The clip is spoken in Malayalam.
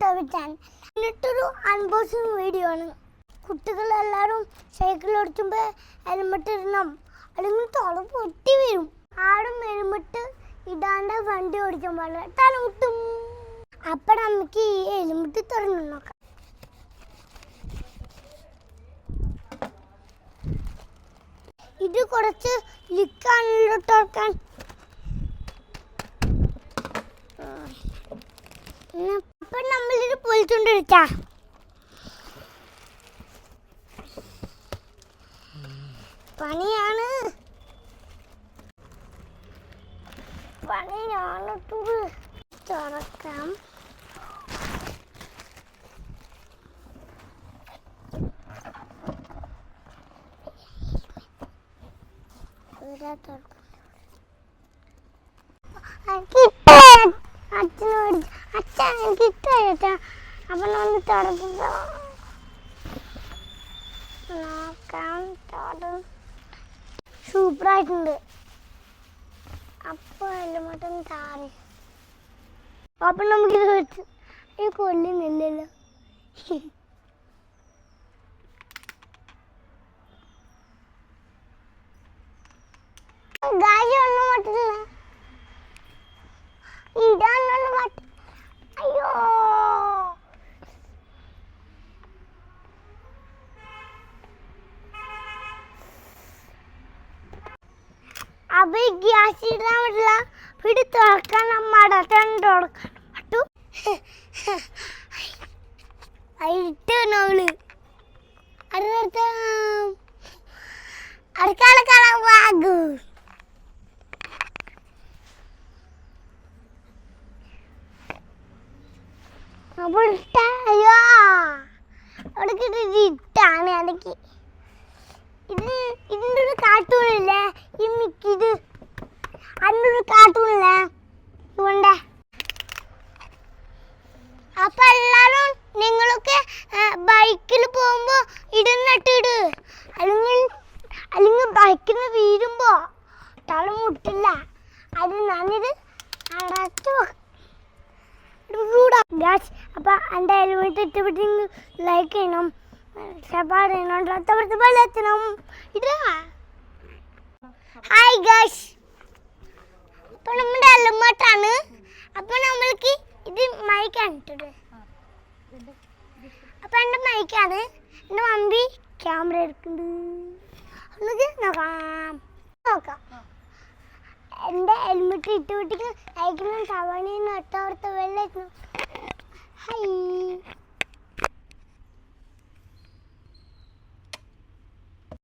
കൂട്ടാൻ എന്നിട്ടൊരു അൺബോക്സിങ് വീഡിയോ ആണ്. കുട്ടികൾ എല്ലാവരും സൈക്കിൾ ഓടിക്കുമ്പോൾ ഹെൽമെറ്റ് ഇടണം. അല്ലെങ്കിൽ തല പൊട്ടി വരും. ആടും ഹെൽമെറ്റ് ഇടാണ്ട് വണ്ടി ഓടിക്കാൻ പാടില്ല. തല മുട്ടും അപ്പം നമുക്ക് ഈ ഹെൽമെറ്റ് തുറന്നു നോക്കാം. ഇത് കുറച്ച് ലിക്കാണല്ലോ തുറക്കാൻ പൊളിച്ചോണ്ടിരിക്കാ പണിയാണ്. പണിയാണ്. തുറ തുറക്കാം. തുറക്കാം. അച്ഛനോട് അച്ഛൻ എനിക്ക് ഇഷ്ടമായിട്ടാ അപ്പൊ നമ്മൾ തുറക്കുക നോക്കാം തുറ സൂപ്പറായിട്ടുണ്ട്. അപ്പോൾ എല്ലാം മൊത്തം താറി അപ്പം നമുക്കിത് വെച്ച് ഈ കൊല്ലുന്നില്ലല്ലോ ഗായ ഗ്യാസ് ഇടാൻ പറ്റില്ല പിടി തുറക്കാൻ മടക്കാൻ തുറക്കാൻ പറ്റൂ ഇട്ട് നമ്മൾ അടുത്ത അടുക്കള വാഗു. അപ്പോൾ ഇട്ട അയ്യോ അവിടെ കിട്ടിയത് ഇട്ടാണ്. അടക്കി ഇത് ഇതിന്റെ ഒരു ഈ അന്നൊരു കാർട്ടൂണില്ലേ. ഇതുകൊണ്ട്. അപ്പൊ എല്ലാരും നിങ്ങളൊക്കെ ബൈക്കിൽ പോകുമ്പോ ഇടുന്നിട്ടിട് ഇട് അല്ലെങ്കിൽ അല്ലെങ്കിൽ ബൈക്കിൽ നിന്ന് വീഴുമ്പോ തല മുട്ടില്ല. അത് നന്നിത് അടച്ചു ഗ്യാസ് അപ്പൊ എന്റെ ഹെൽമെറ്റ് ഇഷ്ടപ്പെട്ട് ലൈക്ക് ചെയ്യണം. സബ്സ്ക്രൈബ് ചെയ്യണം. തൊട്ടപ്പുറത്ത് പോലെ എത്തണം. ഇതാ ഹായ് ഗായ്സ് അപ്പോൾ നമ്മുടെ അല്ലുമാട്ടാണ് അപ്പോൾ നമ്മൾക്ക് ഇത് മൈക്കാണ് ഇട്ടത്. അപ്പോൾ എന്റെ മൈക്കാണ്. എന്റെ മമ്പി ക്യാമറ എടുക്കുന്നുണ്ട്. നമുക്ക് നോക്കാം. നോക്കാം. എന്റെ ഹെൽമെറ്റ് ഇട്ട് വിട്ടിട്ട് അയക്കുന്ന തവണ നിന്ന് ഒട്ടോർത്ത് വെള്ളം